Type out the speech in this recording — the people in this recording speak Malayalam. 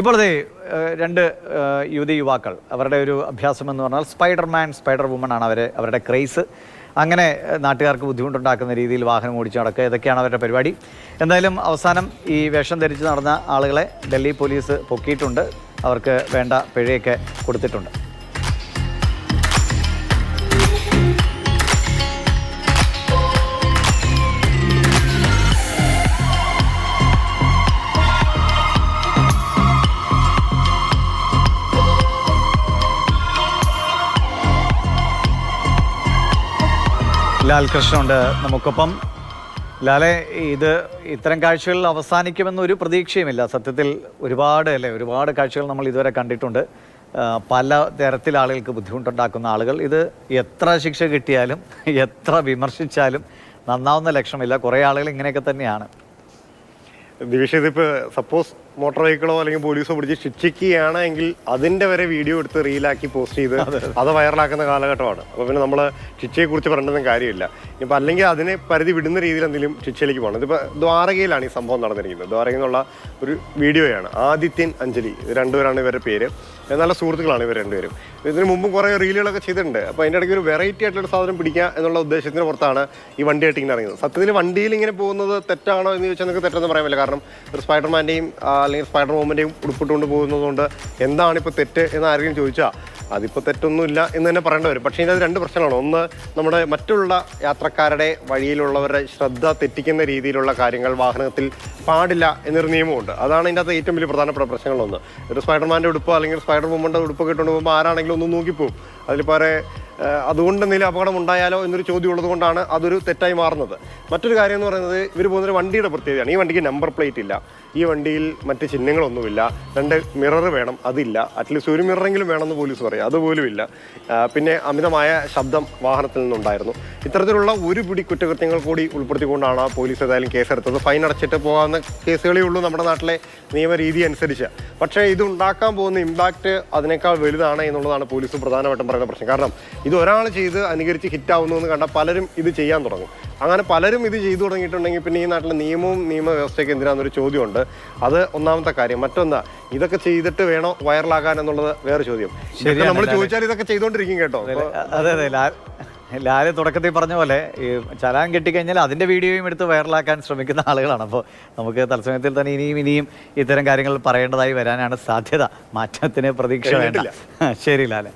ഇപ്പോൾ ദേ രണ്ട് യുവതി യുവാക്കൾ അവരുടെ ഒരു അഭ്യാസം എന്ന് പറഞ്ഞാൽ സ്പൈഡർമാൻ സ്പൈഡർ വുമൺ ആണ് അവരെ അവരുടെ ക്രൈസ്. അങ്ങനെ നാട്ടുകാർക്ക് ബുദ്ധിമുട്ടുണ്ടാക്കുന്ന രീതിയിൽ വാഹനം ഓടിച്ച് നടക്കുക ഇതൊക്കെയാണ് അവരുടെ പരിപാടി. എന്തായാലും അവസാനം ഈ വേഷം ധരിച്ച് നടന്ന ആളുകളെ ഡൽഹി പോലീസ് പൊക്കിയിട്ടുണ്ട്. അവർക്ക് വേണ്ട പിഴയൊക്കെ കൊടുത്തിട്ടുണ്ട്. ലാൽ കൃഷ്ണുണ്ട് നമുക്കൊപ്പം. ലാലെ ഇത് ഇത്തരം കാഴ്ചകൾ അവസാനിക്കുമെന്നൊരു പ്രതീക്ഷയുമില്ല. സത്യത്തിൽ ഒരുപാട് അല്ലേ ഒരുപാട് കാഴ്ചകൾ നമ്മൾ ഇതുവരെ കണ്ടിട്ടുണ്ട്. പല തരത്തിൽ ആളുകൾക്ക് ബുദ്ധിമുട്ടുണ്ടാക്കുന്ന ആളുകൾ. ഇത് എത്ര ശിക്ഷ കിട്ടിയാലും എത്ര വിമർശിച്ചാലും നന്നാവുന്ന ലക്ഷണമില്ല. കുറേ ആളുകൾ ഇങ്ങനെയൊക്കെ തന്നെയാണ്. ദിവിഷ ഇതിപ്പോൾ സപ്പോസ് മോട്ടോർ വെഹിക്കിളോ അല്ലെങ്കിൽ പോലീസോ പിടിച്ച് ശിക്ഷിക്കുകയാണ് എങ്കിൽ അതിന്റെ വരെ വീഡിയോ എടുത്ത് റീലാക്കി പോസ്റ്റ് ചെയ്ത് അത് വൈറലാക്കുന്ന കാലഘട്ടമാണ്. അപ്പൊ പിന്നെ നമ്മൾ ശിക്ഷയെ കുറിച്ച് പറഞ്ഞൊന്നും കാര്യമില്ല. ഇപ്പൊ അല്ലെങ്കിൽ അതിനെ പരിധി വിടുന്ന രീതിയിൽ എന്തെങ്കിലും ശിക്ഷയിലേക്ക് പോകണം. ഇതിപ്പോ ദ്വാരകയിലാണ് ഈ സംഭവം നടന്നിരിക്കുന്നത്. ദ്വാരകയിൽ നിന്നുള്ള ഒരു വീഡിയോയാണ്. ആദിത്യൻ അഞ്ജലി. രണ്ടുപേരാണ് ഇവരുടെ പേര്. നല്ല സുഹൃത്തുക്കളാണ് ഇവർ രണ്ടുപേരും. ഇതിന് മുമ്പും കുറേ റീലുകളൊക്കെ ചെയ്തിട്ടുണ്ട്. അപ്പോൾ അതിന്റെ ഇടയ്ക്ക് ഒരു വെറൈറ്റി ആയിട്ടുള്ള സാധനം പിടിക്കുക എന്നുള്ള ഉദ്ദേശത്തിന് പുറത്താണ് ഈ വണ്ടിയായിട്ട് ഇങ്ങനെ ഇറങ്ങുന്നത്. സത്യത്തിൽ വണ്ടിയിൽ ഇങ്ങനെ പോകുന്നത് തെറ്റാണോ എന്ന് ചോദിച്ചാൽ നിങ്ങൾക്ക് തെറ്റെന്ന് പറയാൻ പറ്റില്ല. കാരണം ഒരു സ്പൈഡർമാന്റെയും അല്ലെങ്കിൽ സ്പൈഡർ വുമന്റെയും ഉടുപ്പിട്ടുകൊണ്ട് പോകുന്നതുകൊണ്ട് എന്താണ് ഇപ്പോൾ തെറ്റ് എന്ന് ആരെങ്കിലും ചോദിച്ചാൽ അതിപ്പോൾ തെറ്റൊന്നുമില്ല എന്ന് തന്നെ പറയേണ്ടി വരും. പക്ഷേ ഇതിനകത്ത് രണ്ട് പ്രശ്നങ്ങളാണ്. ഒന്ന് നമ്മുടെ മറ്റുള്ള യാത്രക്കാരുടെ വഴിയിലുള്ളവരുടെ ശ്രദ്ധ തെറ്റിക്കുന്ന രീതിയിലുള്ള കാര്യങ്ങൾ വാഹനത്തിൽ പാടില്ല എന്നൊരു നിയമമുണ്ട്. അതാണ് ഇതിന്റെ അകത്ത് ഏറ്റവും വലിയ പ്രധാനപ്പെട്ട പ്രശ്നങ്ങളൊന്ന്. ഒരു സ്പൈഡർമാന്റെ ഉടുപ്പോ അല്ലെങ്കിൽ സ്പൈഡർ വുമന്റെ ഉടുപ്പൊക്കെ ഇട്ടുകൊണ്ട് പോകുമ്പോൾ ആരാണെങ്കിലും ഒന്ന് നോക്കിപ്പോവും. അതിൽ ഏഹ് അതുകൊണ്ട് എന്തെങ്കിലും അപകടം ഉണ്ടായാലോ എന്നൊരു ചോദ്യം ഉള്ളത് കൊണ്ടാണ് അതൊരു തെറ്റായി മാറുന്നത്. മറ്റൊരു കാര്യം എന്ന് പറയുന്നത് ഇവർ പോകുന്നൊരു വണ്ടിയുടെ പ്രത്യേകതയാണ്. ഈ വണ്ടിക്ക് നമ്പർ പ്ലേറ്റ് ഇല്ല. ഈ വണ്ടിയിൽ മറ്റ് ചിഹ്നങ്ങളൊന്നുമില്ല. രണ്ട് മിറർ വേണം അതില്ല. അറ്റ്ലീസ്റ്റ് ഒരു മിററെങ്കിലും വേണമെന്ന് പോലീസ് പറയും. അതുപോലും ഇല്ല പിന്നെ അമിതമായ ശബ്ദം വാഹനത്തിൽ നിന്നുണ്ടായിരുന്നു. ഇത്തരത്തിലുള്ള ഒരു പിടി കുറ്റകൃത്യങ്ങൾ കൂടി ഉൾപ്പെടുത്തിക്കൊണ്ടാണ് പോലീസ് ഏതായാലും കേസെടുത്തത്. ഫൈൻ അടച്ചിട്ട് പോകാവുന്ന കേസുകളേ ഉള്ളൂ നമ്മുടെ നാട്ടിലെ നിയമരീതി അനുസരിച്ച്. പക്ഷേ ഇത് ഉണ്ടാക്കാൻ പോകുന്ന ഇമ്പാക്റ്റ് അതിനേക്കാൾ വലുതാണ് എന്നുള്ളതാണ് പോലീസ് പ്രധാനമായിട്ടും പറയുന്ന പ്രശ്നം. കാരണം ഇത് ഒരാൾ ചെയ്ത് അനുകരിച്ച് ഹിറ്റാവുന്നു എന്ന് കണ്ടാൽ പലരും ഇത് ചെയ്യാൻ തുടങ്ങും. അങ്ങനെ പലരും ഇത് ചെയ്തു തുടങ്ങിയിട്ടുണ്ടെങ്കിൽ പിന്നെ ഈ നാട്ടിലെ നിയമവും നിയമവ്യവസ്ഥയ്ക്ക് എന്തിനാണെന്നൊരു ചോദ്യമുണ്ട്. അത് ഒന്നാമത്തെ കാര്യം. മറ്റൊന്ന് ഇതൊക്കെ ചെയ്തിട്ട് വേണോ വൈറലാകാൻ എന്നുള്ളത് വേറെ ചോദ്യം. നമ്മൾ ചോദിച്ചാൽ ഇതൊക്കെ ചെയ്തുകൊണ്ടിരിക്കും കേട്ടോ. അതെ അതെ ലാൽ തുടക്കത്തിൽ പറഞ്ഞ പോലെ ഈ ചലാൻ കെട്ടിക്കഴിഞ്ഞാൽ അതിന്റെ വീഡിയോയും എടുത്ത് വൈറലാക്കാൻ ശ്രമിക്കുന്ന ആളുകളാണ്. അപ്പോൾ നമുക്ക് തത്സമയത്തിൽ തന്നെ ഇനിയും ഇനിയും ഇത്തരം കാര്യങ്ങൾ പറയേണ്ടതായി വരാനാണ് സാധ്യത. മാറ്റത്തിന് പ്രതീക്ഷ വേണ്ട. ശരി ലാലെ.